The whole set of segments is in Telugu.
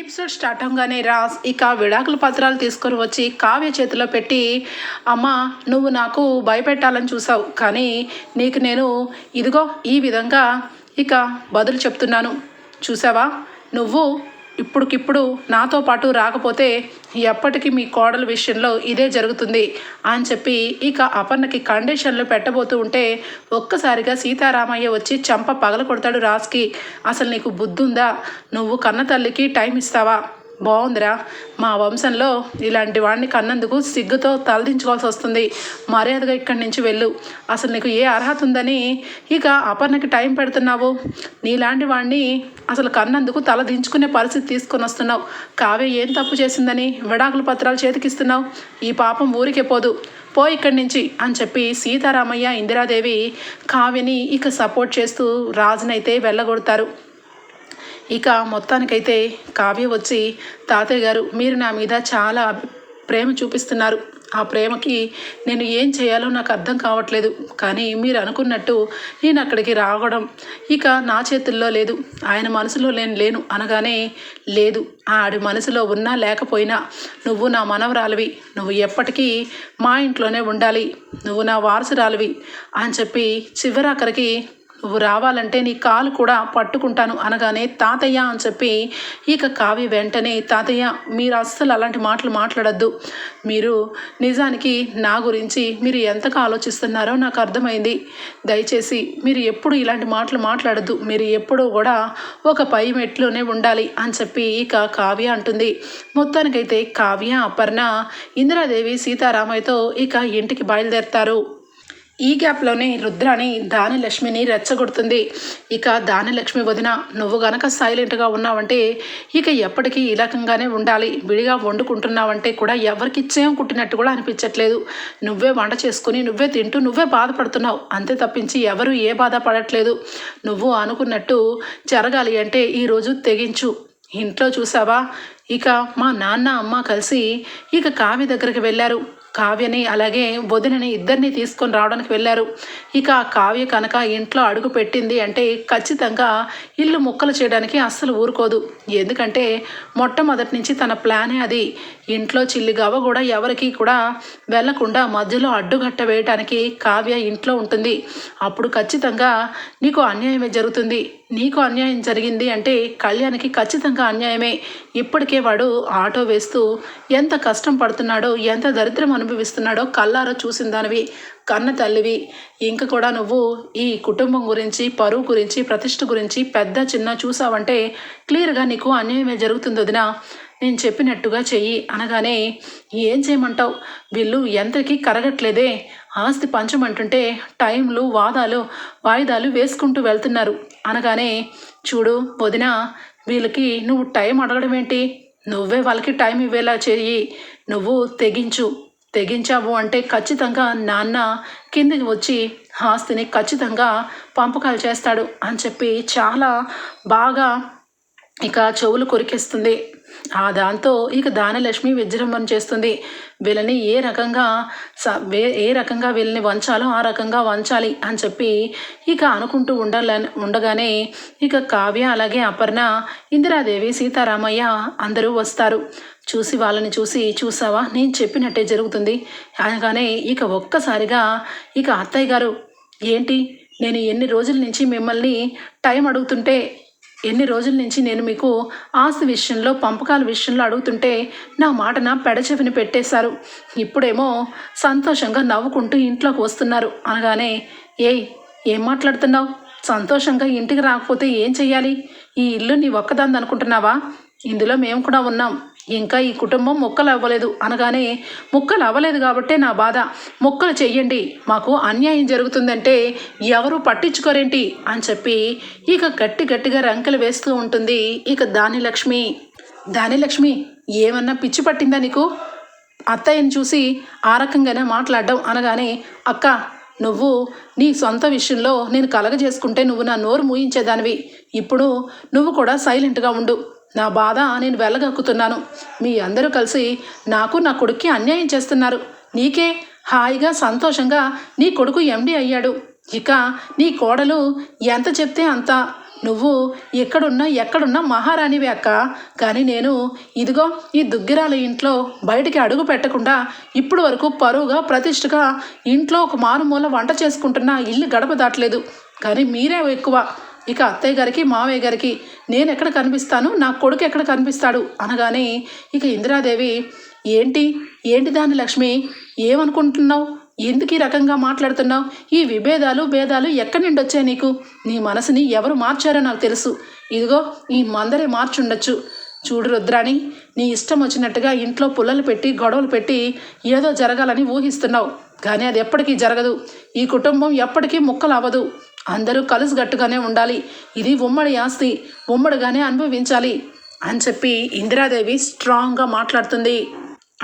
ఎపిసోడ్ స్టార్ట్ అవగానే రాస్ ఇక విడాకుల పత్రాలు తీసుకొని వచ్చి కావ్య చేతిలో పెట్టి అమ్మ నువ్వు నాకు భయపెట్టాలని చూసావు కానీ నీకు నేను ఇదిగో ఈ విధంగా ఇక బదులు చెప్తున్నాను. చూసావా? నువ్వు ఇప్పుడుకిప్పుడు నాతో పాటు రాకపోతే ఎప్పటికీ మీ కోడల విషయంలో ఇదే జరుగుతుంది అని చెప్పి ఇక అపర్ణకి కండిషన్లు పెట్టబోతూ ఉంటే ఒక్కసారిగా సీతారామయ్య వచ్చి చంప పగల కొడతాడు రాజ్కి అసలు నీకు బుద్ధుందా? నువ్వు కన్న తల్లికి టైం ఇస్తావా? బాగుందిరా. మా వంశంలో ఇలాంటి వాడిని కన్నందుకు సిగ్గుతో తలదించుకోవాల్సి వస్తుంది. మర్యాదగా ఇక్కడి నుంచి వెళ్ళు. అసలు నీకు ఏ అర్హత ఉందని ఇక అపర్ణకి టైం పెడుతున్నావు. నీలాంటి వాడిని అసలు కన్నందుకు తల దించుకునే పరిస్థితి తీసుకొని వస్తున్నావు. కావే ఏం తప్పు చేసిందని విడాకుల పత్రాలు చేతికిస్తున్నావు. ఈ పాపం ఊరికే పోదు. పో ఇక్కడి నుంచి అని చెప్పి సీతారామయ్య ఇందిరాదేవి కావ్యని ఇక సపోర్ట్ చేస్తూ రాజునైతే వెళ్ళగొడతారు. ఇక మొత్తానికైతే కావ్య వచ్చి తాతయ్య గారు మీరు నా మీద చాలా ప్రేమ చూపిస్తున్నారు. ఆ ప్రేమకి నేను ఏం చేయాలో నాకు అర్థం కావట్లేదు. కానీ మీరు అనుకున్నట్టు నేను అక్కడికి రావడం ఇక నా చేతుల్లో లేదు. ఆయన మనసులో నేను లేను అనగానే లేదు. ఆడి మనసులో ఉన్నా లేకపోయినా నువ్వు నా మనవరాలివి. నువ్వు ఎప్పటికీ మా ఇంట్లోనే ఉండాలి. నువ్వు నా వారసురాలివి అని చెప్పి చివరాఖరికి నువ్వు రావాలంటే నీ కాలు కూడా పట్టుకుంటాను అనగానే తాతయ్య అని చెప్పి ఇక కావ్య వెంటనే తాతయ్య మీరు అస్సలు అలాంటి మాటలు మాట్లాడద్దు. మీరు నిజానికి నా గురించి మీరు ఎంతగా ఆలోచిస్తున్నారో నాకు అర్థమైంది. దయచేసి మీరు ఎప్పుడు ఇలాంటి మాటలు మాట్లాడద్దు. మీరు ఎప్పుడూ కూడా ఒక పై మెట్లోనే ఉండాలి అని చెప్పి ఇక కావ్య అంటుంది. మొత్తానికైతే కావ్య అపర్ణ ఇందిరాదేవి సీతారామయ్యతో ఇక ఇంటికి బయలుదేరతారు. ఈ గ్యాప్లోనే రుద్రాని దానిలక్ష్మిని రెచ్చగొడుతుంది. ఇక దానిలక్ష్మి వదిన నువ్వు గనక సైలెంట్గా ఉన్నావంటే ఇక ఎప్పటికీ ఈ రకంగానే ఉండాలి. విడిగా వండుకుంటున్నావంటే కూడా ఎవరికి ఇచ్చేం కుట్టినట్టు కూడా అనిపించట్లేదు. నువ్వే వంట చేసుకుని నువ్వే తింటూ నువ్వే బాధపడుతున్నావు. అంతే తప్పించి ఎవరు ఏ బాధ పడట్లేదు. నువ్వు అనుకున్నట్టు జరగాలి అంటే ఈరోజు తెగించు. ఇంట్లో చూసావా? ఇక మా నాన్న అమ్మ కలిసి ఇక కావి దగ్గరికి వెళ్ళారు. కావ్యని అలాగే వదినని ఇద్దరిని తీసుకొని రావడానికి వెళ్ళారు. ఇక కావ్య కనుక ఇంట్లో అడుగు పెట్టింది అంటే ఖచ్చితంగా ఇల్లు ముక్కలు చేయడానికి అస్సలు ఊరుకోదు. ఎందుకంటే మొట్టమొదటి నుంచి తన ప్లానే అది. ఇంట్లో చిల్లి గవ్వ కూడా ఎవరికి కూడా వెళ్ళకుండా మధ్యలో అడ్డుగట్ట వేయటానికి కావ్య ఇంట్లో ఉంటుంది. అప్పుడు ఖచ్చితంగా నీకు అన్యాయమే జరుగుతుంది. నీకు అన్యాయం జరిగింది అంటే కళ్యాణ్కి ఖచ్చితంగా అన్యాయమే. ఇప్పటికే వాడు ఆటో వేస్తూ ఎంత కష్టం పడుతున్నాడో ఎంత దరిద్రం అనుభవిస్తున్నాడో కల్లారో చూసిన దానివి. కన్న తల్లివి. ఇంకా కూడా నువ్వు ఈ కుటుంబం గురించి పరువు గురించి ప్రతిష్ట గురించి పెద్ద చిన్న చూసావంటే క్లియర్గా నీకు అన్యాయమే జరుగుతుంది వదినా. నేను చెప్పినట్టుగా చెయ్యి అనగానే ఏం చేయమంటావు? వీళ్ళు ఎంతకీ కరగట్లేదే? ఆస్తి పంచమంటుంటే టైంలు వాదాలు వాయిదాలు వేసుకుంటూ వెళ్తున్నారు. అనగానే చూడు వదిన వీళ్ళకి నువ్వు టైం అడగడం ఏంటి? నువ్వే వాళ్ళకి టైం ఇవ్వేలా చెయ్యి. నువ్వు తెగించు. తెగించావు అంటే ఖచ్చితంగా నాన్న కిందికి వచ్చి ఆస్తిని ఖచ్చితంగా పంపకాలు చేస్తాడు అని చెప్పి చాలా బాగా ఇక చెవులు కొరికేస్తుంది. ఆ దాంతో ఇక దానలక్ష్మి విజృంభణ చేస్తుంది. వీళ్ళని ఏ రకంగా స వే ఏ రకంగా వీళ్ళని వంచాలో ఆ రకంగా వంచాలి అని చెప్పి ఇక అనుకుంటూ ఉండాలని ఉండగానే ఇక కావ్య అలాగే అపర్ణ ఇందిరాదేవి సీతారామయ్య అందరూ వస్తారు. చూసి వాళ్ళని చూసి చూసావా? నేను చెప్పినట్టే జరుగుతుంది. అనగానే ఇక ఒక్కసారిగా ఇక అత్తయ్య గారు ఏంటి? నేను ఎన్ని రోజుల నుంచి మిమ్మల్ని టైం అడుగుతుంటే ఎన్ని రోజుల నుంచి నేను మీకు ఆస్తి విషయంలో పంపకాల విషయంలో అడుగుతుంటే నా మాట నా పెడచెవిని పెట్టేశారు. ఇప్పుడేమో సంతోషంగా నవ్వుకుంటూ ఇంట్లోకి వస్తున్నారు. అనగానే ఏయ్ ఏం మాట్లాడుతున్నావు? సంతోషంగా ఇంటికి రాకపోతే ఏం చెయ్యాలి? ఈ ఇల్లు నీ ఒక్కదాంది అనుకుంటున్నావా ఇందులో మేము కూడా ఉన్నాం. ఇంకా ఈ కుటుంబం మొక్కలు అవ్వలేదు అనగానే ముక్కలు అవ్వలేదు కాబట్టే నా బాధ. మొక్కలు చెయ్యండి మాకు అన్యాయం జరుగుతుందంటే ఎవరు పట్టించుకోరేంటి అని చెప్పి ఇక గట్టి గట్టిగా రంకెలు వేస్తూ ఉంటుంది ఇక దానిలక్ష్మి దానిలక్ష్మి ఏమన్నా పిచ్చి పట్టిందా నీకు? అత్తయ్యని చూసి ఆ రకంగానే మాట్లాడడం అనగానే అక్క నువ్వు నీ సొంత విషయంలో నేను కలగజేసుకుంటే నువ్వు నా నోరు మూయించేదానివి. ఇప్పుడు నువ్వు కూడా సైలెంట్గా ఉండు. నా బాధ నేను వెళ్ళగక్కుతున్నాను. మీ అందరూ కలిసి నాకు నా కొడుక్కి అన్యాయం చేస్తున్నారు. నీకే హాయిగా సంతోషంగా నీ కొడుకు ఎండి అయ్యాడు. ఇక నీ కోడలు ఎంత చెప్తే అంత. నువ్వు ఎక్కడున్నా ఎక్కడున్నా మహారాణివి అక్క. కానీ నేను ఇదిగో ఈ దుగ్గిరాల ఇంట్లో బయటికి అడుగు పెట్టకుండా ఇప్పుడు వరకు పరువుగా ప్రతిష్టగా ఇంట్లో ఒక మారుమూల వంట చేసుకుంటున్నా ఇల్లు గడప దాటలేదు. కానీ మీరే ఎక్కువ. ఇక అత్తయ్య గారికి మావయ్య గారికి నేను ఎక్కడ కనిపిస్తాను? నా కొడుకు ఎక్కడ కనిపిస్తాడు? అనగానే ఇక ఇందిరాదేవి ఏంటి? ఏంటి దాని లక్ష్మి? ఏమనుకుంటున్నావు? ఎందుకు ఈ రకంగా మాట్లాడుతున్నావు? ఈ విభేదాలు భేదాలు ఎక్కడి నుండి వచ్చాయి నీకు? నీ మనసుని ఎవరు మార్చారో నాకు తెలుసు. ఇదిగో ఈ మందరే మార్చుండొచ్చు. చూడు రుద్రాని నీ ఇష్టం వచ్చినట్టుగా ఇంట్లో పుల్లలు పెట్టి గొడవలు పెట్టి ఏదో జరగాలని ఊహిస్తున్నావు. కానీ అది ఎప్పటికీ జరగదు. ఈ కుటుంబం ఎప్పటికీ ముక్కలు అవ్వదు. అందరూ కలిసిగట్టుగానే ఉండాలి. ఇది ఉమ్మడి ఆస్తి. ఉమ్మడిగానే అనుభవించాలి అని చెప్పి ఇందిరాదేవి స్ట్రాంగ్గా మాట్లాడుతుంది.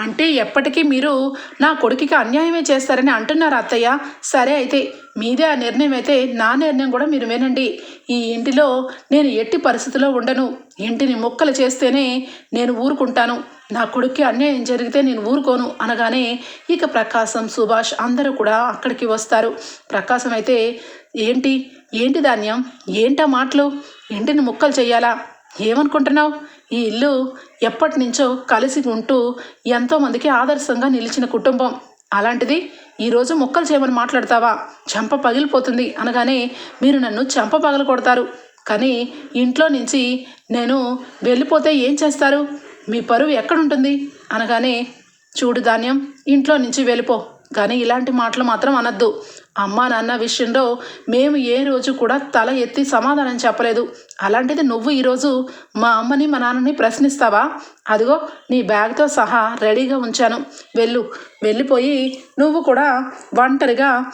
అంటే ఎప్పటికీ మీరు నా కొడుకుకి అన్యాయమే చేస్తారని అంటున్నారు అత్తయ్య. సరే అయితే మీదే ఆ నిర్ణయం అయితే నా నిర్ణయం కూడా మీరు వినండి. ఈ ఇంటిలో నేను ఎట్టి పరిస్థితిలో ఉండను. ఇంటిని మొక్కలు చేస్తేనే నేను ఊరుకుంటాను. నా కొడుక్కి అన్యాయం జరిగితే నేను ఊరుకోను అనగానే ఇక ప్రకాశం సుభాష్ అందరూ కూడా అక్కడికి వస్తారు. ప్రకాశం అయితే ఏంటి? ఏంటి ధాన్యం? ఏంటా మాటలు? ఇంటిని ముక్కలు చేయాలా ఏమనుకుంటున్నావు? ఈ ఇల్లు ఎప్పటి నుంచో కలిసి ఉంటూ ఎంతోమందికి ఆదర్శంగా నిలిచిన కుటుంబం. అలాంటిది ఈరోజు మొక్కలు చేయమని మాట్లాడతావా? చెంప పగిలిపోతుంది అనగానే మీరు నన్ను చెంప పగలు కొడతారు కానీ ఇంట్లో నుంచి నేను వెళ్ళిపోతే ఏం చేస్తారు? మీ పరువు ఎక్కడుంటుంది? అనగానే చూడు ధాన్యం ఇంట్లో నుంచి వెళ్ళిపో. కానీ ఇలాంటి మాటలు మాత్రం అనద్దు. అమ్మా నాన్న విషయంలో మేము ఏ రోజు కూడా తల ఎత్తి సమాధానం చెప్పలేదు. అలాంటిది నువ్వు ఈరోజు మా అమ్మని మా నాన్నని ప్రశ్నిస్తావా? అదిగో నీ బ్యాగ్తో సహా రెడీగా ఉంచాను. వెళ్ళు. వెళ్ళిపోయి నువ్వు కూడా ఒంటరిగా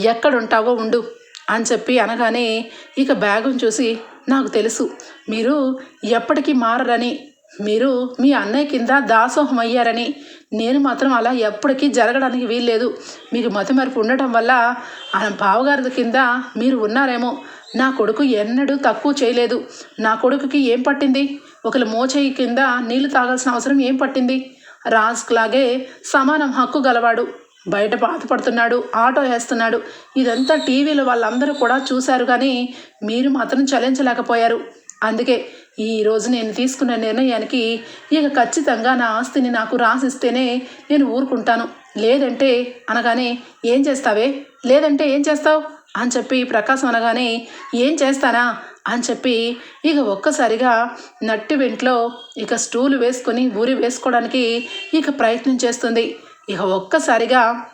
ఎక్కడుంటావో ఉండు అని చెప్పి అనగానే ఇక బ్యాగును చూసి నాకు తెలుసు. మీరు ఎప్పటికీ మారరని మీరు మీ అన్నయ్య కింద దాసోహం అయ్యారని నేను మాత్రం అలా ఎప్పటికీ జరగడానికి వీల్లేదు. మీకు మతిమరుపు ఉండటం వల్ల ఆ బావగారి కింద మీరు ఉన్నారేమో. నా కొడుకు ఎన్నడూ తక్కువ చేయలేదు. నా కొడుకుకి ఏం పట్టింది? ఒకరు మోచేయి కింద నీళ్ళు తాగాల్సిన అవసరం ఏం పట్టింది? రాస్క్లాగే సమానం హక్కు గలవాడు. బయట బాధపడుతున్నాడు ఆటో వేస్తున్నాడు. ఇదంతా టీవీలో వాళ్ళందరూ కూడా చూశారు కానీ మీరు మాత్రం చలించలేకపోయారు. అందుకే ఈరోజు నేను తీసుకున్న నిర్ణయానికి ఇక ఖచ్చితంగా నా ఆస్తిని నాకు రాసిస్తేనే నేను ఊరుకుంటాను. లేదంటే అనగానే ఏం చేస్తావే? లేదంటే ఏం చేస్తావు? అని చెప్పి ప్రకాశం అనగానే ఏం చేస్తానా? అని చెప్పి ఇక ఒక్కసారిగా నట్టి వెంట్లో ఇక స్టూలు వేసుకొని ఊరి వేసుకోవడానికి ఇక ప్రయత్నం చేస్తుంది. ఇక ఒక్కసారిగా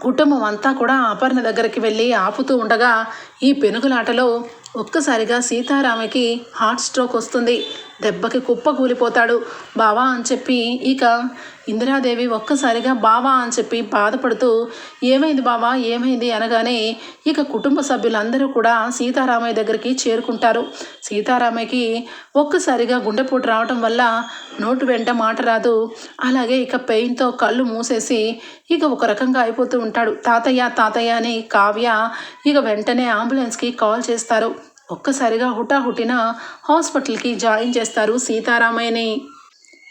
కుటుంబం అంతా కూడా అపర్ణ దగ్గరికి వెళ్ళి ఆపుతూ ఉండగా ఈ పెనుగులాటలో ఒక్కసారిగా సీతారామకి హార్ట్ స్ట్రోక్ వస్తుంది. దెబ్బకి కుప్ప కూలిపోతాడు. బావా అని చెప్పి ఇక ఇందిరాదేవి ఒక్కసారిగా బావా అని చెప్పి బాధపడుతూ ఏమైంది బావా ఏమైంది అనగానే ఇక కుటుంబ సభ్యులందరూ కూడా సీతారామయ్య దగ్గరికి చేరుకుంటారు. సీతారామయ్యకి ఒక్కసారిగా గుండెపోటు రావడం వల్ల నోటు వెంట మాట రాదు. అలాగే ఇక పెయిన్తో కళ్ళు మూసేసి ఇక ఒక రకంగా అయిపోతూ ఉంటాడు. తాతయ్య తాతయ్య అని కావ్య ఇక వెంటనే అంబులెన్స్కి కాల్ చేస్తారు. ఒక్కసారిగా హుటాహుటిన హాస్పిటల్కి జాయిన్ చేస్తారు సీతారామయ్యని.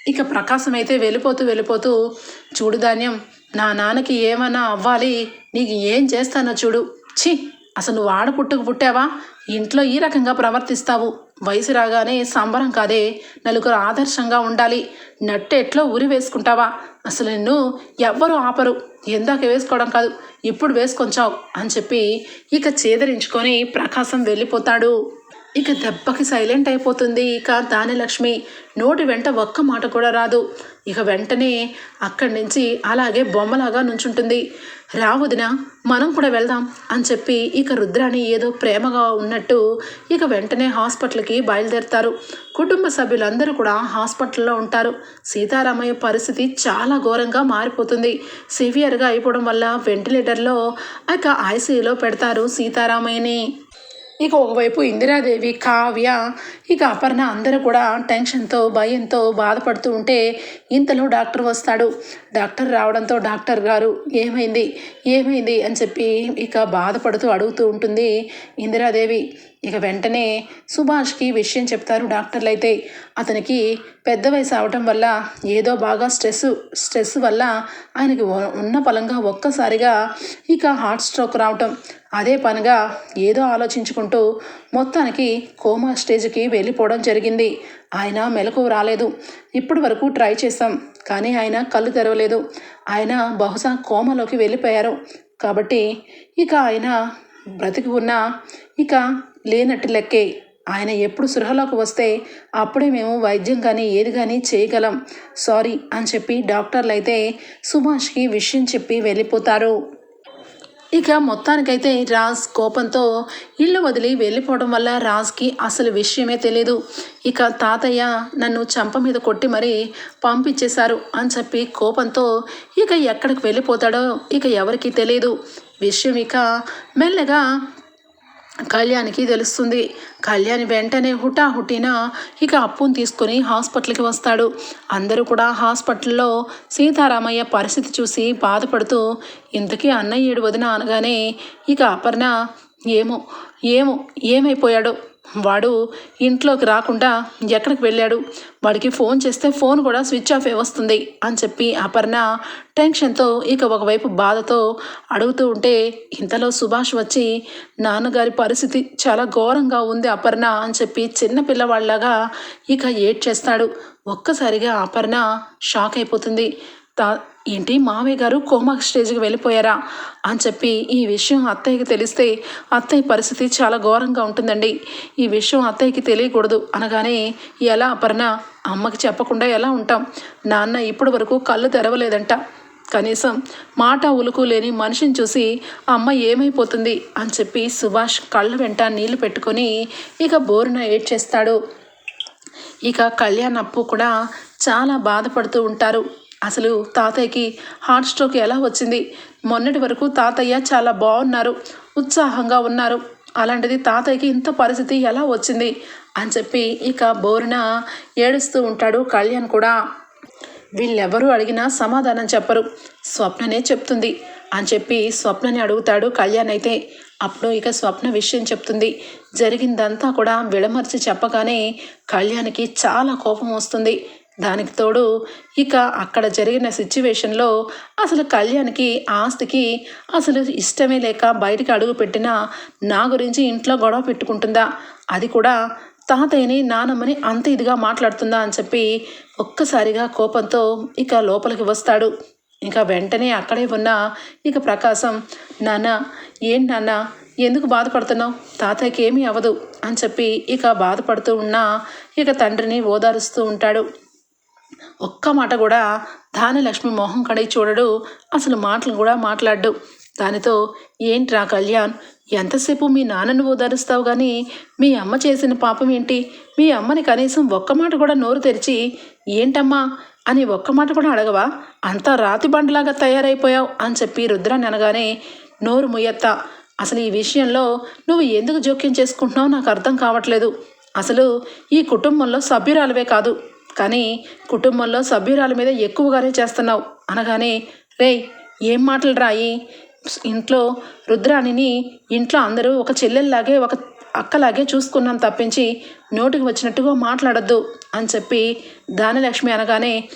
ఇక ప్రకాశం అయితే వెళ్ళిపోతూ వెళ్ళిపోతూ చూడు ధాన్యం నా నాన్నకి ఏమన్నా అవ్వాలి నీకు ఏం చేస్తానో చూడు. ఛీ అసలు నువ్వు ఆడ పుట్టుకు పుట్టావా? ఇంట్లో ఈ రకంగా ప్రవర్తిస్తావు. వయసు రాగానే సంబరం కాదే. నలుగురు ఆదర్శంగా ఉండాలి. నట్టు ఎట్లో ఉరి వేసుకుంటావా? అసలు నిన్ను ఎవ్వరు ఆపరు. ఎందాక వేసుకోవడం కాదు. ఇప్పుడు వేసుకొంచావు అని చెప్పి ఇక చేదరించుకొని ప్రకాశం వెళ్ళిపోతాడు. ఇక దెబ్బకి సైలెంట్ అయిపోతుంది ఇక దానిలక్ష్మి. నోటి వెంట ఒక్క మాట కూడా రాదు. ఇక వెంటనే అక్కడి నుంచి అలాగే బొమ్మలాగా నుంచుంటుంది. రావుదిన మనం కూడా వెళ్దాం అని చెప్పి ఇక రుద్రాని ఏదో ప్రేమగా ఉన్నట్టు ఇక వెంటనే హాస్పిటల్కి బయలుదేరుతారు. కుటుంబ సభ్యులందరూ కూడా హాస్పిటల్లో ఉంటారు. సీతారామయ్య పరిస్థితి చాలా ఘోరంగా మారిపోతుంది. సివియర్గా అయిపోవడం వల్ల వెంటిలేటర్లో ఇక ఐసీయూలో పెడతారు సీతారామయ్యని. ఇక ఒకవైపు ఇందిరాదేవి కావ్య ఇక అపర్ణ అందరూ కూడా టెన్షన్తో భయంతో బాధపడుతూ ఉంటే ఇంతలో డాక్టర్ వస్తాడు. డాక్టర్ రావడంతో డాక్టర్ గారు ఏమైంది? ఏమైంది? అని చెప్పి ఇక బాధపడుతూ అడుగుతూ ఉంటుంది ఇందిరాదేవి. ఇక వెంటనే సుభాష్కి విషయం చెప్తారు డాక్టర్లు అయితే అతనికి పెద్ద వయసు అవటం వల్ల ఏదో బాగా స్ట్రెస్ స్ట్రెస్ వల్ల ఆయనకి ఉన్న పలంగా ఒక్కసారిగా ఇక హార్ట్ స్ట్రోక్ రావటం. అదే పనిగా ఏదో ఆలోచించుకుంటూ మొత్తానికి కోమా స్టేజ్కి వెళ్ళిపోవడం జరిగింది. ఆయన మెలకు రాలేదు. ఇప్పటి వరకు ట్రై చేస్తాం కానీ ఆయన కళ్ళు తెరవలేదు. ఆయన బహుశా కోమలోకి వెళ్ళిపోయారు. కాబట్టి ఇక ఆయన బ్రతికి ఉన్న ఇక లేనట్టు లెక్కే. ఆయన ఎప్పుడు సృహలోకి వస్తే అప్పుడే మేము వైద్యం కానీ ఏది కానీ చేయగలం. సారీ అని చెప్పి డాక్టర్లు అయితే సుభాష్కి విషయం చెప్పి వెళ్ళిపోతారు. ఇక మొత్తానికైతే రాజ్ కోపంతో ఇల్లు వదిలి వెళ్ళిపోవడం వల్ల రాజ్కి అసలు విషయమే తెలియదు ఇక తాతయ్య నన్ను చంప మీద కొట్టి మరీ పంపించేశారు అని చెప్పి కోపంతో ఇక ఎక్కడికి వెళ్ళిపోతాడో ఇక ఎవరికీ తెలియదు విషయం ఇక మెల్లగా కళ్యాణ్కి తెలుస్తుంది. కళ్యాణ్ వెంటనే హుటాహుటిన ఇక అప్పును తీసుకొని హాస్పిటల్కి వస్తాడు. అందరూ కూడా హాస్పిటల్లో సీతారామయ్య పరిస్థితి చూసి బాధపడుతూ ఇంతకీ అన్నయ్య ఏడు వదిన అనగానే ఇక అపర్ణ ఏమో ఏమో ఏమైపోయాడో? వాడు ఇంట్లోకి రాకుండా ఎక్కడికి వెళ్ళాడు? వాడికి ఫోన్ చేస్తే ఫోన్ కూడా స్విచ్ ఆఫ్ వస్తుంది అని చెప్పి అపర్ణ టెన్షన్తో ఇక ఒకవైపు బాధతో అడుగుతూ ఉంటే ఇంతలో సుభాష్ వచ్చి నాన్నగారి పరిస్థితి చాలా ఘోరంగా ఉంది అపర్ణ అని చెప్పి చిన్న పిల్లవాళ్ళలాగా ఇక ఏడ్ చేస్తాడు ఒక్కసారిగా అపర్ణ షాక్ అయిపోతుంది. తా ఏంటి మామయ్య గారు కోమా స్టేజ్కి వెళ్ళిపోయారా? అని చెప్పి ఈ విషయం అత్తయ్యకి తెలిస్తే అత్తయ్య పరిస్థితి చాలా ఘోరంగా ఉంటుందండి. ఈ విషయం అత్తయ్యకి తెలియకూడదు అనగానే ఎలా అపర్ణ అమ్మకి చెప్పకుండా ఎలా ఉంటాం? నాన్న ఇప్పటి వరకు కళ్ళు తెరవలేదంట. కనీసం మాట ఉలుకు లేని మనిషిని చూసి అమ్మ ఏమైపోతుంది? అని చెప్పి సుభాష్ కళ్ళ వెంట నీళ్ళు పెట్టుకొని ఇక బోరున ఏడ్చేస్తాడు. ఇక కళ్యాణ్ అప్పు కూడా చాలా బాధపడుతూ ఉంటారు. అసలు తాతయ్యకి హార్ట్ స్ట్రోక్ ఎలా వచ్చింది? మొన్నటి వరకు తాతయ్య చాలా బాగున్నారు ఉత్సాహంగా ఉన్నారు. అలాంటిది తాతయ్యకి ఇంత పరిస్థితి ఎలా వచ్చింది? అని చెప్పి ఇక బోరున ఏడుస్తూ ఉంటాడు కళ్యాణ్ కూడా. వీళ్ళెవరూ అడిగినా సమాధానం చెప్పరు. స్వప్ననే చెప్తుంది అని చెప్పి స్వప్నని అడుగుతాడు కళ్యాణ్ అయితే. అప్పుడు ఇక స్వప్న విషయం చెప్తుంది. జరిగిందంతా కూడా విడమర్చి చెప్పగానే కళ్యాణ్కి చాలా కోపం వస్తుంది. దానికి తోడు ఇక అక్కడ జరిగిన సిచ్యువేషన్లో అసలు కళ్యాణ్కి ఆస్తికి అసలు ఇష్టమే లేక బయటికి అడుగు పెట్టినా నా గురించి ఇంట్లో గొడవ పెట్టుకుంటుందా? అది కూడా తాతయ్యని నానమ్మని అంత ఇదిగా మాట్లాడుతుందా అని చెప్పి ఒక్కసారిగా కోపంతో ఇక లోపలికి వస్తాడు. ఇంకా వెంటనే అక్కడే ఉన్న ఇక ప్రకాశం నాన్న ఏం నాన్న? ఎందుకు బాధపడుతున్నావు? తాతయ్యకి ఏమీ అవ్వదు అని చెప్పి ఇక బాధపడుతూ ఉన్నా ఇక తండ్రిని ఓదారుస్తూ ఉంటాడు. ఒక్క మాట కూడా ధానలక్ష్మి మొహం కడిగి చూడడు. అసలు మాటలు కూడా మాట్లాడు దానితో ఏంట్రా కళ్యాణ్ ఎంతసేపు మీ నాన్నను ఓదారుస్తావు కానీ మీ అమ్మ చేసిన పాపం ఏంటి? మీ అమ్మని కనీసం ఒక్క మాట కూడా నోరు తెరిచి ఏంటమ్మా అని ఒక్క మాట కూడా అడగవా? అంతా రాతి బండలాగా తయారైపోయావు అని చెప్పి రుద్రాన్ని అనగానే నోరు ముయ్యత్త. అసలు ఈ విషయంలో నువ్వు ఎందుకు జోక్యం చేసుకుంటున్నావు నాకు అర్థం కావట్లేదు. అసలు ఈ కుటుంబంలో సభ్యురాలవే కాదు. కానీ కుటుంబంలో సభ్యురాల మీద ఎక్కువగానే చేస్తున్నావు. అనగానే రేయ్ ఏం మాటలు రాయి? ఇంట్లో రుద్రాణిని ఇంట్లో అందరూ ఒక చెల్లెల్లాగే ఒక అక్కలాగే చూసుకున్నాం తప్పించి నోటికి వచ్చినట్టుగా మాట్లాడొద్దు అని చెప్పి దానలక్ష్మి అనగానే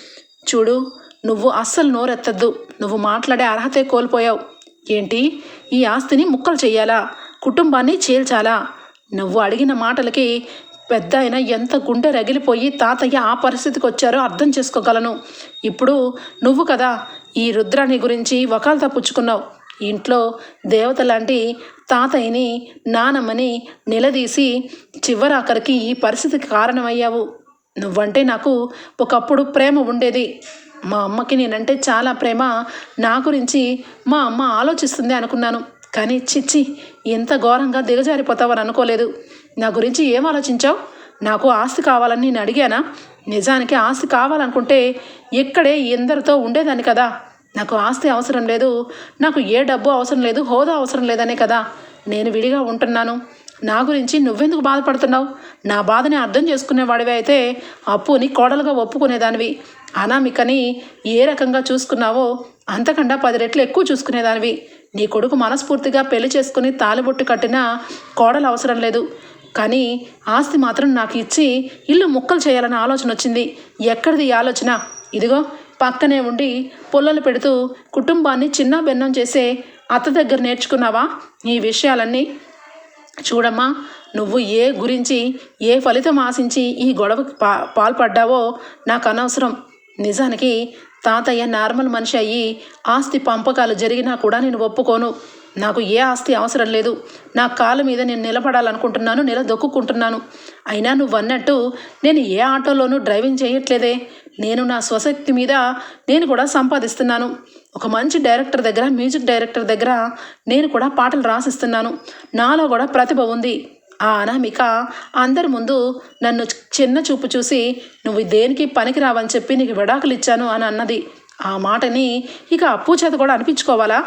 చూడు నువ్వు అస్సలు నోరెత్తద్దు. నువ్వు మాట్లాడే అర్హతే కోల్పోయావు. ఏంటి? ఈ ఆస్తిని ముక్కలు చెయ్యాలా? కుటుంబాన్ని చేల్చాలా? నువ్వు అడిగిన మాటలకి పెద్ద ఆయన ఎంత గుండె రగిలిపోయి తాతయ్య ఆ పరిస్థితికి వచ్చారో అర్థం చేసుకోగలను. ఇప్పుడు నువ్వు కదా ఈ రుద్రాని గురించి వకాలతా పుచ్చుకున్నావు. ఇంట్లో దేవత లాంటి తాతయ్యని నానమ్మని నిలదీసి చివరాఖరికి ఈ పరిస్థితికి కారణమయ్యావు. నువ్వంటే నాకు ఒకప్పుడు ప్రేమ ఉండేది. మా అమ్మకి నేనంటే చాలా ప్రేమ. నా గురించి మా అమ్మ ఆలోచిస్తుంది అనుకున్నాను. కానీ చిచ్చి ఎంత ఘోరంగా దిగజారిపోతావని అనుకోలేదు. నా గురించి ఏం ఆలోచించావు? నాకు ఆస్తి కావాలని నేను అడిగానా? నిజానికి ఆస్తి కావాలనుకుంటే ఇక్కడే ఎందరితో ఉండేదాన్ని కదా. నాకు ఆస్తి అవసరం లేదు. నాకు ఏ డబ్బు అవసరం లేదు హోదా అవసరం లేదనే కదా. నేను విడిగా ఉంటున్నాను. నా గురించి నువ్వెందుకు బాధపడుతున్నావు? నా బాధని అర్థం చేసుకునేవాడివి అయితే అప్పుని కోడలుగా ఒప్పుకునేదానివి. అనామికని ఏ రకంగా చూసుకున్నావో అంతకన్నా పది రెట్లు ఎక్కువ చూసుకునేదానివి. నీ కొడుకు మనస్ఫూర్తిగా పెళ్ళి చేసుకుని తాలిబొట్టు కట్టినా కోడలు అవసరం లేదు. కానీ ఆస్తి మాత్రం నాకు ఇచ్చి ఇల్లు ముక్కలు చేయాలన్న ఆలోచన వచ్చింది. ఎక్కడిది ఆలోచన? ఇదిగో పక్కనే ఉండి పుల్లలు పెడుతూ కుటుంబాన్ని చిన్న భిన్నం చేసే అత్త దగ్గర నేర్చుకున్నావా? ఈ విషయాలన్నీ చూడమ్మా నువ్వు ఏ గురించి ఏ ఫలితం ఆశించి ఈ గొడవకి పా పాల్పడ్డావో నాకు అనవసరం. నిజానికి తాతయ్య నార్మల్ మనిషి అయ్యి ఆస్తి పంపకాలు జరిగినా కూడా నేను ఒప్పుకోను. నాకు ఏ ఆస్తి అవసరం లేదు. నా కాళ్ళ మీద నేను నిలబడాలనుకుంటున్నాను నిలదొక్కుంటున్నాను అయినా నువ్వు అన్నట్టు నేను ఏ ఆటోలోనూ డ్రైవింగ్ చేయట్లేదే. నేను నా స్వశక్తి మీద నేను కూడా సంపాదిస్తున్నాను. ఒక మంచి డైరెక్టర్ దగ్గర మ్యూజిక్ డైరెక్టర్ దగ్గర నేను కూడా పాటలు రాసిస్తున్నాను. నాలో కూడా ప్రతిభ ఉంది. ఆ అనామిక అందరి ముందు నన్ను చిన్న చూపు చూసి నువ్వు దేనికి పనికిరావని చెప్పి నీకు విడాకులు ఇచ్చాను అని అన్నది. ఆ మాటని ఇక అప్పు చేత కూడా అనిపించుకోవాలా?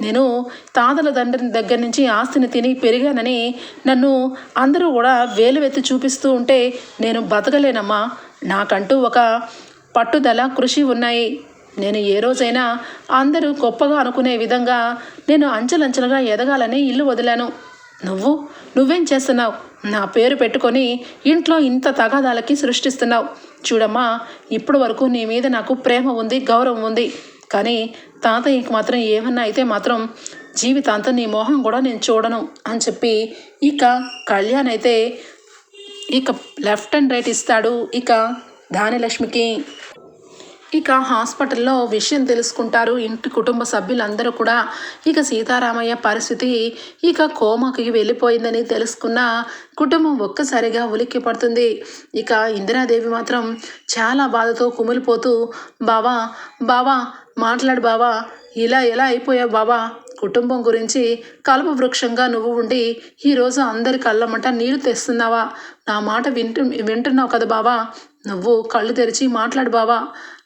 నేను తాతల తండ్రి దగ్గర నుంచి ఆస్తిని తిని పెరిగానని నన్ను అందరూ కూడా వేలువెత్తి చూపిస్తూ ఉంటే నేను బతకలేనమ్మా. నాకంటూ ఒక పట్టుదల కృషి ఉన్నాయి. నేను ఏ రోజైనా అందరూ గొప్పగా అనుకునే విధంగా నేను అంచెలంచెలుగా ఎదగాలని ఇల్లు వదిలాను. నువ్వు నువ్వేం చేస్తున్నావు? నా పేరు పెట్టుకొని ఇంట్లో ఇంత తగాదాలకి సృష్టిస్తున్నావు. చూడమ్మా ఇప్పటి వరకు నీ మీద నాకు ప్రేమ ఉంది గౌరవం ఉంది. కానీ తాతయ్యకి మాత్రం ఏమన్నా అయితే మాత్రం జీవితాంతం నీ మోహం కూడా నేను చూడను అని చెప్పి ఇక కళ్యాణ్ అయితే ఇక లెఫ్ట్ అండ్ రైట్ ఇస్తాడు ఇక దానిలక్ష్మికి ఇక హాస్పిటల్లో విషయం తెలుసుకుంటారు. ఇంటి కుటుంబ సభ్యులందరూ కూడా ఇక సీతారామయ్య పరిస్థితి ఇక కోమాకి వెళ్ళిపోయిందని తెలుసుకున్న కుటుంబం ఒక్కసారిగా ఉలిక్కి పడుతుంది. ఇక ఇందిరాదేవి మాత్రం చాలా బాధతో కుమిలిపోతూ బావా బావా మాట్లాడు బావా. ఇలా ఎలా అయిపోయావు బావా? కుటుంబం గురించి కలప వృక్షంగా నువ్వు ఉండి ఈరోజు అందరి కళ్ళమంట నీళ్ళు తెస్తున్నావా? నా మాట వింటు వింటున్నావు కదా బావా? నువ్వు కళ్ళు తెరిచి మాట్లాడు బావా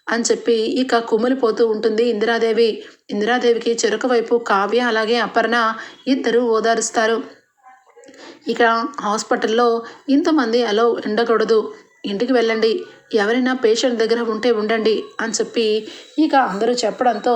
అని చెప్పి ఇక కుమిలిపోతూ ఉంటుంది ఇందిరాదేవి. ఇందిరాదేవికి చెరుకు వైపు కావ్య అలాగే అపర్ణ ఇద్దరు ఓదారుస్తారు. ఇక హాస్పిటల్లో ఇంతమంది అలో ఉండకూడదు. ఇంటికి వెళ్ళండి. ఎవరైనా పేషెంట్ దగ్గర ఉంటే ఉండండి అని చెప్పి ఇక అందరూ చెప్పడంతో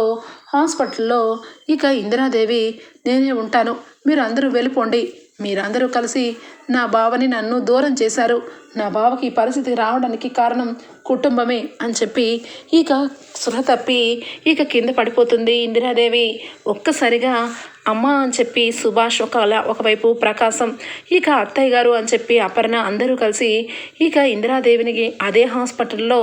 హాస్పిటల్లో ఇక ఇందిరాదేవి నేనే ఉంటాను. మీరు అందరూ వెళ్ళిపోండి. మీరందరూ కలిసి నా బావని నన్ను దూరం చేశారు. నా బావకి ఈ పరిస్థితి రావడానికి కారణం కుటుంబమే అని చెప్పి ఇక సృహ తప్పి ఇక కింద పడిపోతుంది ఇందిరాదేవి. ఒక్కసారిగా అమ్మ అని చెప్పి సుభాష్ ఒక ఒకవైపు ప్రకాశం ఇక అత్తయ్య గారు అని చెప్పి అపర్ణ అందరూ కలిసి ఇక ఇందిరాదేవిని అదే హాస్పిటల్లో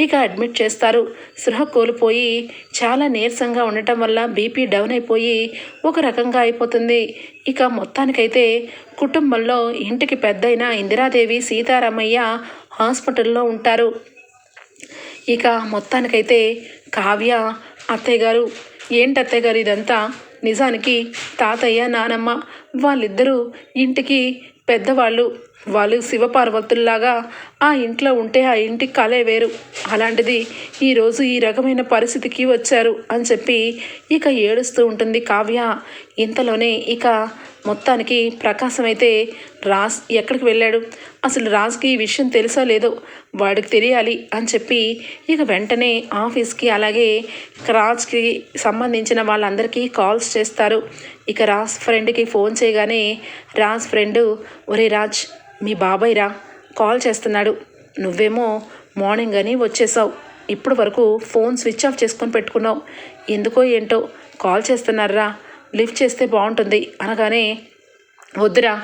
ఇక అడ్మిట్ చేస్తారు. సృహ కోల్పోయి చాలా నీరసంగా ఉండటం వల్ల బీపీ డౌన్ అయిపోయి ఒక రకంగా అయిపోతుంది. ఇక మొత్తానికైతే కుటుంబంలో ఇంటికి పెద్దయిన ఇందిరాదేవి సీతారామయ్య హాస్పిటల్లో ఉంటారు. ఇక మొత్తానికైతే కావ్య అత్తయ్య గారు ఏంటి అత్తయ్య గారు ఇదంతా నిజానికి తాతయ్య నానమ్మ వాళ్ళిద్దరూ ఇంటికి పెద్దవాళ్ళు. వాళ్ళు శివపార్వతుల్లాగా ఆ ఇంట్లో ఉంటే ఆ ఇంటికి కలే వేరు. అలాంటిది ఈరోజు ఈ రకమైన పరిస్థితికి వచ్చారు అని చెప్పి ఇక ఏడుస్తూ ఉంటుంది కావ్య. ఇంతలోనే ఇక మొత్తానికి ప్రకాశం అయితే రాజ్ ఎక్కడికి వెళ్ళాడు? అసలు రాజ్కి ఈ విషయం తెలుసా లేదో వాడికి తెలియాలి అని చెప్పి ఇక వెంటనే ఆఫీస్కి అలాగే రాజ్కి సంబంధించిన వాళ్ళందరికీ కాల్స్ చేస్తారు. ఇక రాజ్ ఫ్రెండ్కి ఫోన్ చేయగానే రాజ్ ఫ్రెండ్ ఒరే రాజ్ మీ బాబాయ్ రా కాల్ చేస్తున్నాడు. నువ్వేమో మార్నింగ్ అని వచ్చేసావు. ఇప్పుడు వరకు ఫోన్ స్విచ్ ఆఫ్ చేసుకొని పెట్టుకున్నావు. ఎందుకో ఏంటో కాల్ చేస్తున్నారా? లిఫ్ట్ చేస్తే బాగుంటుంది. అనగానే వద్దురా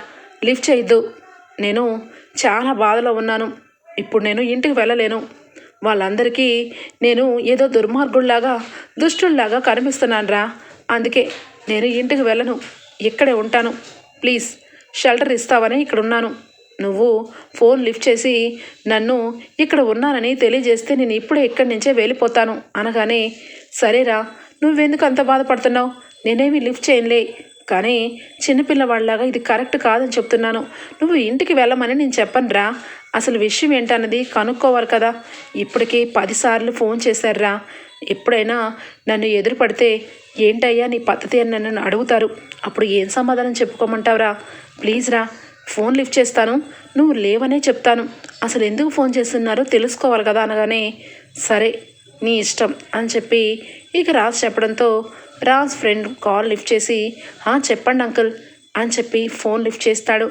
లిఫ్ట్ చేయొద్దు. నేను చాలా బాధలో ఉన్నాను. ఇప్పుడు నేను ఇంటికి వెళ్ళలేను. వాళ్ళందరికీ నేను ఏదో దుర్మార్గుల్లాగా దుష్టుల్లాగా కనిపిస్తున్నానురా. అందుకే నేను ఇంటికి వెళ్ళను. ఇక్కడే ఉంటాను. ప్లీజ్ షెల్టర్ ఇస్తావని ఇక్కడ ఉన్నాను నువ్వు ఫోన్ లిఫ్ట్ చేసి నన్ను ఇక్కడ ఉన్నానని తెలియజేస్తే నేను ఇప్పుడే ఇక్కడి నుంచే వెళ్ళిపోతాను అనగానే సరేరా నువ్వెందుకు అంత బాధపడుతున్నావు? నేనేమి లిఫ్ట్ చేయనులే. కానీ చిన్నపిల్లవాళ్ళలాగా ఇది కరెక్ట్ కాదని చెప్తున్నాను. నువ్వు ఇంటికి వెళ్ళమని నేను చెప్పనురా. అసలు విషయం ఏంటన్నది కనుక్కోవాలి కదా. ఇప్పటికీ పదిసార్లు ఫోన్ చేశారురా. ఎప్పుడైనా నన్ను ఎదురుపడితే ఏంటయ్యా నీ పద్ధతి అని నన్ను అడుగుతారు. అప్పుడు ఏం సమాధానం చెప్పుకోమంటావురా? ప్లీజ్ రా ఫోన్ లిఫ్ట్ చేస్తాను. నువ్వు లేవనే చెప్తాను. అసలు ఎందుకు ఫోన్ చేస్తున్నారో తెలుసుకోవాలి కదా అనగానే సరే నీ ఇష్టం అని చెప్పి ఇక రాజ్ చెప్పడంతో రాజ్ ఫ్రెండ్ కాల్ లిఫ్ట్ చేసి "ఆ, చెప్పండి అంకుల్ అని చెప్పి ఫోన్ లిఫ్ట్ చేస్తాడు.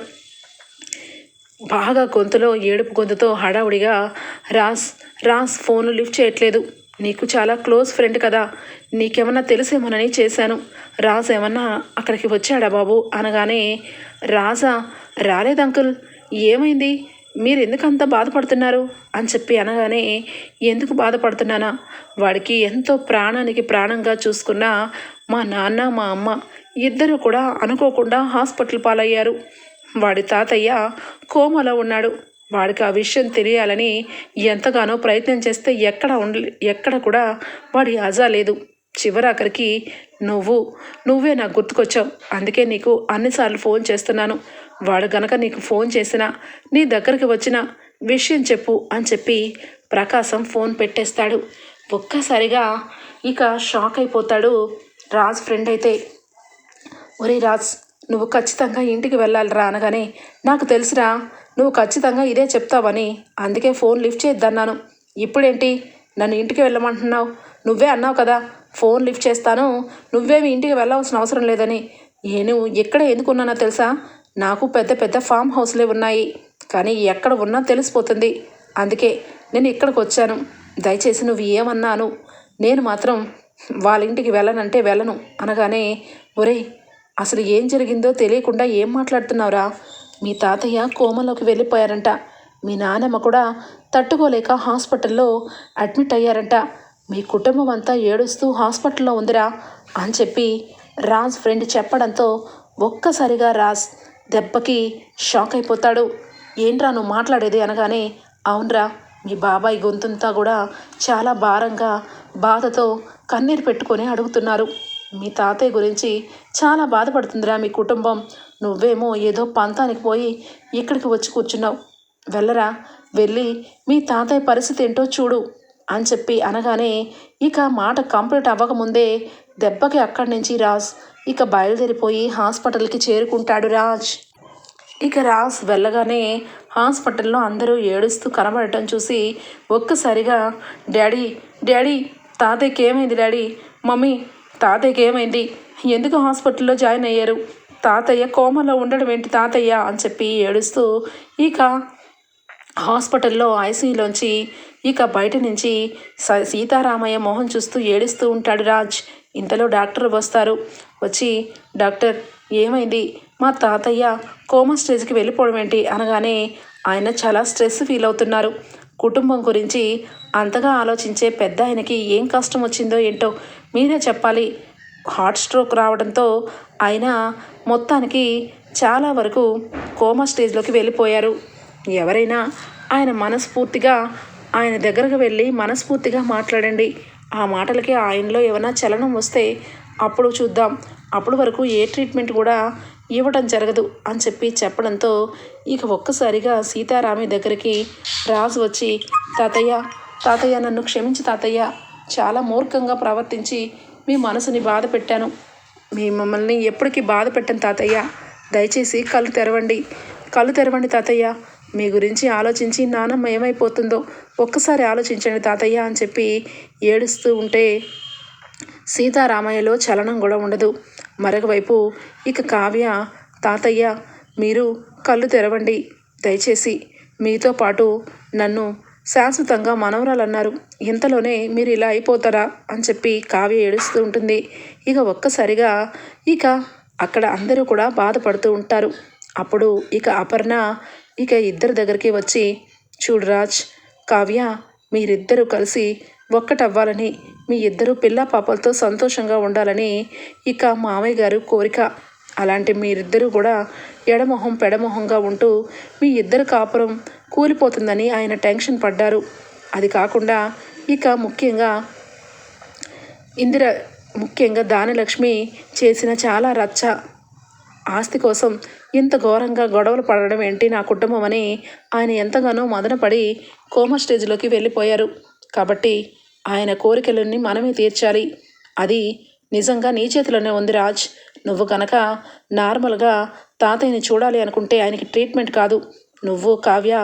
బాగా గొంతులో ఏడుపు గొంతుతో హడావుడిగా రాస్ రాస్ ఫోన్ లిఫ్ట్ చేయట్లేదు. నీకు చాలా క్లోజ్ ఫ్రెండ్ కదా. నీకేమన్నా తెలిసేమోనని చేశాను. రాజేమన్నా అక్కడికి వచ్చాడా బాబు? అనగానే రాజా రాలేదు అంకుల్. ఏమైంది? మీరు ఎందుకు అంత బాధపడుతున్నారు? అని చెప్పి అనగానే ఎందుకు బాధపడుతున్నానా? వాడికి ఎంతో ప్రాణానికి ప్రాణంగా చూసుకున్న మా నాన్న మా అమ్మ ఇద్దరు కూడా అనుకోకుండా హాస్పిటల్ పాలయ్యారు. వాడి తాతయ్య కోమలో ఉన్నాడు. వాడికి ఆ విషయం తెలియాలని ఎంతగానో ప్రయత్నం చేస్తే ఎక్కడ ఉండ ఎక్కడ కూడా వాడి ఆజా లేదు. చివరాఖరికి నువ్వు నువ్వే నాకు గుర్తుకొచ్చావు. అందుకే నీకు అన్నిసార్లు ఫోన్ చేస్తున్నాను. వాడు గనక నీకు ఫోన్ చేసినా నీ దగ్గరికి వచ్చిన విషయం చెప్పు అని చెప్పి ప్రకాశం ఫోన్ పెట్టేస్తాడు. ఒక్కసారిగా ఇక షాక్ అయిపోతాడు రాజ్ ఫ్రెండ్ అయితే. ఒరే రాజ్ నువ్వు ఖచ్చితంగా ఇంటికి వెళ్ళాలిరా అనగానే నాకు తెలుసురా నువ్వు ఖచ్చితంగా ఇదే చెప్తావని అందుకే ఫోన్ లిఫ్ట్ చేద్దన్నాను ఇప్పుడేంటి? నన్ను ఇంటికి వెళ్ళమంటున్నావు. నువ్వే అన్నావు కదా ఫోన్ లిఫ్ట్ చేస్తాను. నువ్వేమి ఇంటికి వెళ్ళవలసిన అవసరం లేదని. నేను ఎక్కడ ఎందుకున్నానో తెలుసా? నాకు పెద్ద పెద్ద ఫామ్ హౌస్లే ఉన్నాయి. కానీ ఎక్కడ ఉన్నా తెలిసిపోతుంది. అందుకే నేను ఇక్కడికి వచ్చాను. దయచేసి నువ్వు ఏమన్నాను? నేను మాత్రం వాళ్ళ ఇంటికి వెళ్ళనంటే వెళ్ళను అనగానే ఒరేయ్ అసలు ఏం జరిగిందో తెలియకుండా ఏం మాట్లాడుతున్నావురా? మీ తాతయ్య కోమలోకి వెళ్ళిపోయారంట. మీ నానమ్మ కూడా తట్టుకోలేక హాస్పిటల్లో అడ్మిట్ అయ్యారంట. మీ కుటుంబం అంతా ఏడుస్తూ హాస్పిటల్లో ఉందిరా అని చెప్పి రాజ్ ఫ్రెండ్ చెప్పడంతో ఒక్కసారిగా రాజ్ దెబ్బకి షాక్ అయిపోతాడు. ఏంట్రా నువ్వు మాట్లాడేది అనగానే అవునరా మీ బాబాయ్ గొంతుంతా కూడా చాలా భారంగా బాధతో కన్నీరు పెట్టుకొని అడుగుతున్నారు. మీ తాతయ్య గురించి చాలా బాధపడుతుందిరా మీ కుటుంబం. నువ్వేమో ఏదో పంతానికి పోయి ఇక్కడికి వచ్చి కూర్చున్నావు. వెళ్ళరా వెళ్ళి మీ తాతయ్య పరిస్థితి ఏంటో చూడు అని చెప్పి అనగానే ఇక మాట కంప్లీట్ అవ్వకముందే దెబ్బకి అక్కడి నుంచి రాజ్ ఇక బయలుదేరిపోయి హాస్పిటల్కి చేరుకుంటాడు రాజ్. ఇక రాజ్ వెళ్ళగానే హాస్పిటల్లో అందరూ ఏడుస్తూ కనబడటం చూసి ఒక్కసారిగా డాడీ డాడీ తాతయ్యకి ఏమైంది డాడీ? మమ్మీ తాతయ్యకి ఏమైంది ఎందుకు హాస్పిటల్లో జాయిన్ అయ్యారు? తాతయ్య కోమలో ఉండడం ఏంటి తాతయ్య? అని చెప్పి ఏడుస్తూ ఇక హాస్పిటల్లో ఐసీయూలోంచి ఇక బయట నుంచి స- సీతారామయ్య మొహం చూస్తూ ఏడుస్తూ ఉంటాడు రాజ్. ఇంతలో డాక్టర్ వస్తారు. వచ్చి డాక్టర్ ఏమైంది? మా తాతయ్య కోమా స్టేజ్కి వెళ్ళిపోవడం ఏంటి? అనగానే ఆయన చాలా స్ట్రెస్ ఫీల్ అవుతున్నారు. కుటుంబం గురించి అంతగా ఆలోచించే పెద్ద ఆయనకి ఏం కష్టం వచ్చిందో ఏంటో మీరే చెప్పాలి. హార్ట్ స్ట్రోక్ రావడంతో ఆయన మొత్తానికి చాలా వరకు కోమా స్టేజ్లోకి వెళ్ళిపోయారు. ఎవరైనా ఆయన మనస్ఫూర్తిగా ఆయన దగ్గరకు వెళ్ళి మనస్ఫూర్తిగా మాట్లాడండి. ఆ మాటలకి ఆయనలో ఏమైనా చలనం వస్తే అప్పుడు చూద్దాం. అప్పుడు వరకు ఏ ట్రీట్మెంట్ కూడా ఇవ్వడం జరగదు అని చెప్పి చెప్పడంతో ఇక ఒక్కసారిగా సీతారామి దగ్గరికి రాజు వచ్చి తాతయ్య తాతయ్య నన్ను క్షమించి తాతయ్య. చాలా మూర్ఖంగా ప్రవర్తించి మీ మనసుని బాధ పెట్టాను. మీ మమ్మల్ని ఎప్పటికీ బాధ పెట్టను తాతయ్య. దయచేసి కళ్ళు తెరవండి. కళ్ళు తెరవండి తాతయ్య. మీ గురించి ఆలోచించి నానమ్మ ఏమైపోతుందో ఒక్కసారి ఆలోచించండి తాతయ్య అని చెప్పి ఏడుస్తూ ఉంటే సీతారామయ్యలో చలనం కూడా ఉండదు. మరొకవైపు ఇక కావ్య తాతయ్య మీరు కళ్ళు తెరవండి. దయచేసి మీతో పాటు నన్ను శాశ్వతంగా మనవరాలన్నారు. ఇంతలోనే మీరు ఇలా అయిపోతారా? అని చెప్పి కావ్య ఏడుస్తూ ఉంటుంది. ఇక ఒక్కసారిగా ఇక అక్కడ అందరూ కూడా బాధపడుతూ ఉంటారు. అప్పుడు ఇక అపర్ణ ఇక ఇద్దరి దగ్గరికి వచ్చి చూడరాజ్ కావ్య మీరిద్దరూ కలిసి ఒక్కటవ్వాలని మీ ఇద్దరు పిల్ల పాపలతో సంతోషంగా ఉండాలని ఇక మామయ్య గారు కోరిక. అలాంటి మీరిద్దరూ కూడా ఎడమొహం పెడమొహంగా ఉంటూ మీ ఇద్దరు కాపురం కూలిపోతుందని ఆయన టెన్షన్ పడ్డారు. అది కాకుండా ఇక ముఖ్యంగా ఇందిర ముఖ్యంగా దానిలక్ష్మి చేసిన చాలా రచ్చ. ఆస్తి కోసం ఇంత ఘోరంగా గొడవలు పడడం ఏంటి నా కుటుంబం అని ఆయన ఎంతగానో మదనపడి కోమా స్టేజ్లోకి వెళ్ళిపోయారు. కాబట్టి ఆయన కోరికలన్నీ మనమే తీర్చాలి. అది నిజంగా నీ చేతిలోనే ఉంది రాజ్. నువ్వు కనుక నార్మల్గా తాతయ్యని చూడాలి అనుకుంటే ఆయనకి ట్రీట్మెంట్ కాదు. నువ్వు కావ్య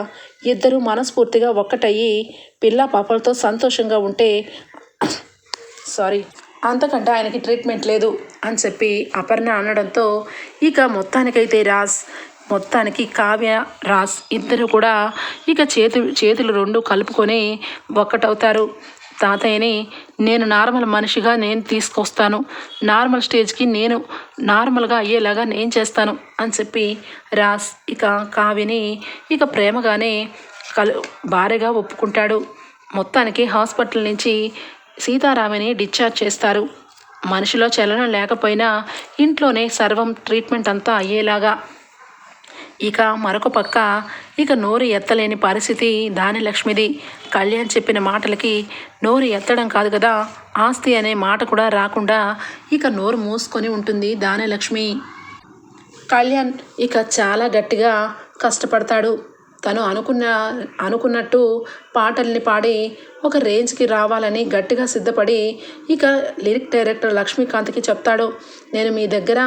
ఇద్దరూ మనస్ఫూర్తిగా ఒక్కటయ్యి పిల్ల పాపలతో సంతోషంగా ఉంటే సారీ అంతకంటే ఆయనకి ట్రీట్మెంట్ లేదు అని చెప్పి అపర్ణ అనడంతో ఇక మొత్తానికైతే రాజ్ మొత్తానికి కావ్య రాస్ ఇద్దరు కూడా ఇక చేతు చేతులు రెండు కలుపుకొని ఒక్కటవుతారు. తాతయ్యని నేను నార్మల్ మనిషిగా నేను తీసుకొస్తాను. నార్మల్ స్టేజ్కి నేను నార్మల్గా అయ్యేలాగా నేను చేస్తాను అని చెప్పి రాస్ ఇక కావ్యని ఇక ప్రేమగానే కలు భార్యగా ఒప్పుకుంటాడు. మొత్తానికి హాస్పిటల్ నుంచి సీతారామిని డిశ్చార్జ్ చేస్తారు. మనిషిలో చలనం లేకపోయినా ఇంట్లోనే సర్వం ట్రీట్మెంట్ అంతా అయ్యేలాగా ఇక మరొక పక్క ఇక నోరు ఎత్తలేని పరిస్థితి దాని లక్ష్మిది. కళ్యాణ్ చెప్పిన మాటలకి నోరు ఎత్తడం కాదు కదా ఆస్తి అనే మాట కూడా రాకుండా ఇక నోరు మూసుకొని ఉంటుంది దాని లక్ష్మి. కళ్యాణ్ ఇక చాలా గట్టిగా కష్టపడతాడు. తను అనుకున్న అనుకున్నట్టు పాటల్ని పాడి ఒక రేంజ్కి రావాలని గట్టిగా సిద్ధపడి ఇక లిరిక్ డైరెక్టర్ లక్ష్మీకాంత్కి చెప్తాడు నేను మీ దగ్గర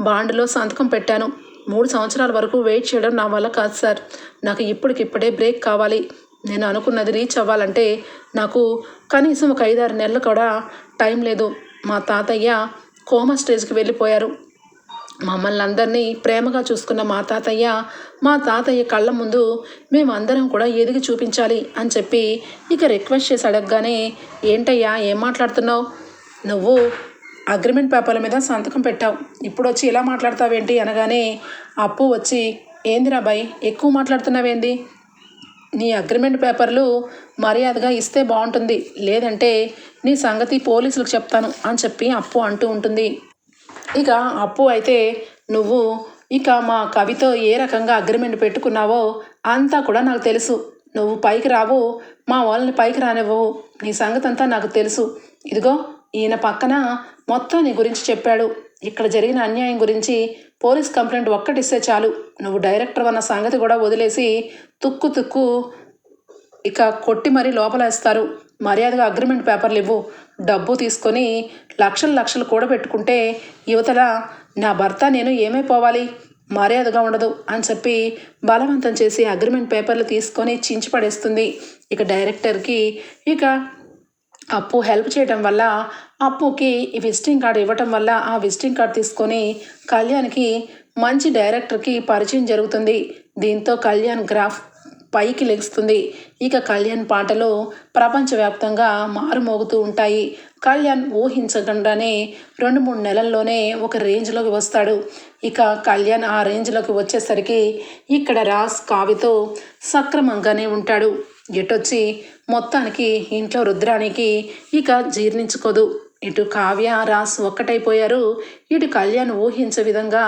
బాండ్లో సంతకం పెట్టాను. మూడు సంవత్సరాల వరకు వెయిట్ చేయడం నా వల్ల కాదు సార్. నాకు ఇప్పటికిప్పుడే బ్రేక్ కావాలి. నేను అనుకున్నది రీచ్ అవ్వాలంటే నాకు కనీసం ఒక ఐదారు నెలలు కూడా టైం లేదు. మా తాతయ్య కోమా స్టేజ్కి వెళ్ళిపోయారు. మమ్మల్ని అందరినీ ప్రేమగా చూసుకున్న మా తాతయ్య మా తాతయ్య కళ్ళ ముందు మేమందరం కూడా ఎదిగి చూపించాలి అని చెప్పి ఇక రిక్వెస్ట్ చేసి అడగగానే ఏంటయ్యా ఏం మాట్లాడుతున్నావు? నువ్వు అగ్రిమెంట్ పేపర్ల మీద సంతకం పెట్టావు. ఇప్పుడు వచ్చి ఇలా మాట్లాడతావేంటి అనగానే అప్పు వచ్చి ఏందిరా బాయ్ ఎక్కువ మాట్లాడుతున్నావేంది? నీ అగ్రిమెంట్ పేపర్లు మర్యాదగా ఇస్తే బాగుంటుంది. లేదంటే నీ సంగతి పోలీసులకు చెప్తాను అని చెప్పి అప్పు అంటూ ఉంటుంది. ఇక అప్పు అయితే నువ్వు ఇక మా కవితో ఏ రకంగా అగ్రిమెంట్ పెట్టుకున్నావో అంతా కూడా నాకు తెలుసు. నువ్వు పైకి రావు మా వాళ్ళని పైకి రానివ్వవు. నీ సంగతి అంతా నాకు తెలుసు. ఇదిగో ఈయన పక్కన మొత్తం నీ గురించి చెప్పాడు. ఇక్కడ జరిగిన అన్యాయం గురించి పోలీస్ కంప్లైంట్ ఒక్కటిస్తే చాలు. నువ్వు డైరెక్టర్ అన్న సంగతి కూడా వదిలేసి తుక్కు తుక్కు ఇక కొట్టి మరీ లోపలేస్తారు మర్యాదగా అగ్రిమెంట్ పేపర్లు ఇవ్వు. డబ్బు తీసుకొని లక్షలు లక్షలు కూడబెట్టుకుంటే యువతల నా భర్త నేను ఏమైపోవాలి? మర్యాదగా ఉండదు అని చెప్పి బలవంతం చేసి అగ్రిమెంట్ పేపర్లు తీసుకొని చించి పడేస్తుంది. ఇక డైరెక్టర్కి ఇక అప్పు హెల్ప్ చేయడం వల్ల అప్పుకి ఈ విజిటింగ్ కార్డు ఇవ్వటం వల్ల ఆ విజిటింగ్ కార్డు తీసుకొని కళ్యాణ్కి మంచి డైరెక్టర్కి పరిచయం జరుగుతుంది. దీంతో కళ్యాణ్ గ్రాఫ్ పైకి లెగుస్తుంది. ఇక కళ్యాణ్ పాటలు ప్రపంచవ్యాప్తంగా మారుమోగుతూ ఉంటాయి. కళ్యాణ్ ఊహించకుండానే రెండు మూడు నెలల్లోనే ఒక రేంజ్లోకి వస్తాడు. ఇక కళ్యాణ్ ఆ రేంజ్లోకి వచ్చేసరికి ఇక్కడ రాస్ కావితో సక్రమంగానే ఉంటాడు. ఎటొచ్చి మొత్తానికి ఇంట్లో రుద్రానికి ఇక జీర్ణించుకోదు. ఇటు కావ్య రాస్ ఒక్కటైపోయారు. ఇటు కళ్యాణ్ ఊహించే విధంగా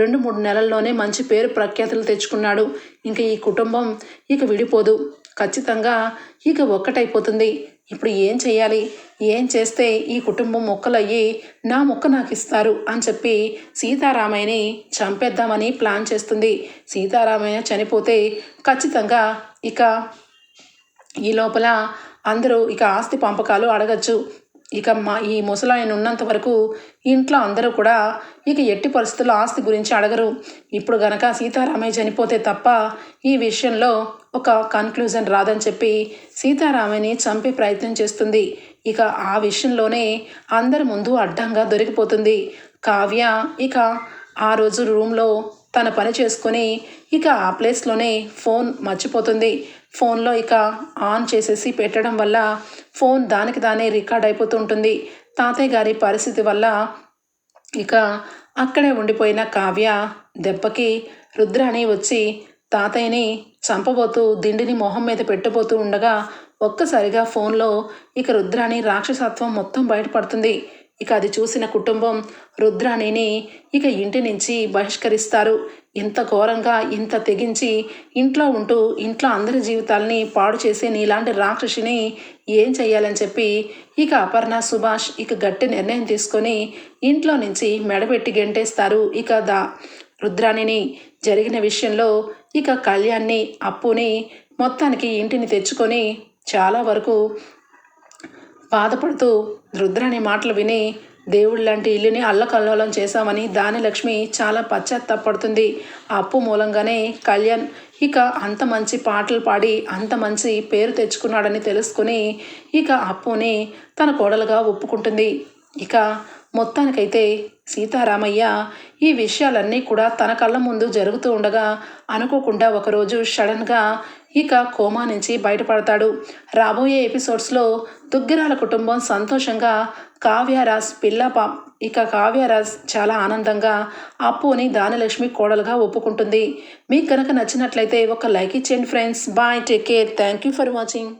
రెండు మూడు నెలల్లోనే మంచి పేరు ప్రఖ్యాతులు తెచ్చుకున్నాడు. ఇంకా ఈ కుటుంబం ఇక విడిపోదు. ఖచ్చితంగా ఇక ఒక్కటైపోతుంది. ఇప్పుడు ఏం చేయాలి ఏం చేస్తే ఈ కుటుంబం మొక్కలయ్యి నా మొక్క నాకు ఇస్తారు అని చెప్పి సీతారామయ్యని చంపేద్దామని ప్లాన్ చేస్తుంది. సీతారామయ్య చనిపోతే ఖచ్చితంగా ఇక ఈ లోపల అందరూ ఇక ఆస్తి పంపకాలు అడగచ్చు. ఇక మా ఈ ముసలాయన ఉన్నంత వరకు ఇంట్లో అందరూ కూడా ఇక ఎట్టి పరిస్థితుల్లో ఆస్తి గురించి అడగరు. ఇప్పుడు గనక సీతారామయ్య చనిపోతే తప్ప ఈ విషయంలో ఒక కన్క్లూజన్ రాదని చెప్పి సీతారామయ్యని చంపే ప్రయత్నం చేస్తుంది. ఇక ఆ విషయంలోనే అందరి ముందు అడ్డంగా దొరికిపోతుంది. కావ్య ఇక ఆ రోజు రూమ్లో తన పని చేసుకొని ఇక ఆ ప్లేస్లోనే ఫోన్ మర్చిపోతుంది. ఫోన్లో ఇక ఆన్ చేసేసి పెట్టడం వల్ల ఫోన్ దానికి దానే రికార్డ్ అయిపోతుంటుంది తాతయ్య గారి పరిస్థితి వల్ల ఇక అక్కడే ఉండిపోయిన కావ్య దెబ్బకి రుద్రాణి వచ్చి తాతయ్యని చంపబోతూ దిండిని మొహం మీద పెట్టబోతూ ఉండగా ఒక్కసారిగా ఫోన్లో ఇక రుద్రాణి రాక్షసత్వం మొత్తం బయటపడుతుంది. ఇక అది చూసిన కుటుంబం రుద్రాణిని ఇక ఇంటి నుంచి బహిష్కరిస్తారు. ఇంత ఘోరంగా ఇంత తెగించి ఇంట్లో ఉంటూ ఇంట్లో అందరి జీవితాలని పాడు చేసే నీలాంటి రాక్షసిని ఏం చెయ్యాలని చెప్పి ఇక అపర్ణ సుభాష్ ఇక గట్టి నిర్ణయం తీసుకొని ఇంట్లో నుంచి మెడబెట్టి గెంటేస్తారు ఇక దా రుద్రాణిని జరిగిన విషయంలో ఇక కళ్యాణ్ని అప్పుని మొత్తానికి ఇంటిని తెచ్చుకొని చాలా వరకు బాధపడుతూ రుద్రని మాటలు విని దేవుడు లాంటి ఇల్లుని అల్లకల్లోలం చేశామని దానిలక్ష్మి చాలా పశ్చాత్తాపడుతుంది. ఆ అప్పు మూలంగానే కళ్యాణ్ ఇక అంత మంచి పాటలు పాడి అంత మంచి పేరు తెచ్చుకున్నాడని తెలుసుకుని ఇక అప్పుని తన కోడలుగా ఒప్పుకుంటుంది. ఇక మొత్తానికైతే సీతారామయ్య ఈ విషయాలన్నీ కూడా తన కళ్ళ ముందు జరుగుతూ ఉండగా అనుకోకుండా ఒకరోజు సడన్గా ఇక కోమా నుంచి బయటపడతాడు. రాబోయే ఎపిసోడ్స్లో దుగ్గిరాల కుటుంబం సంతోషంగా కావ్యరాజ్ పిల్లపా ఇక కావ్యరాజ్ చాలా ఆనందంగా అప్పుని దానలక్ష్మి కోడలుగా ఒప్పుకుంటుంది. మీకు కనుక నచ్చినట్లయితే ఒక లైక్ ఇచ్చేయండి friends. Bye take care. Thank you for watching.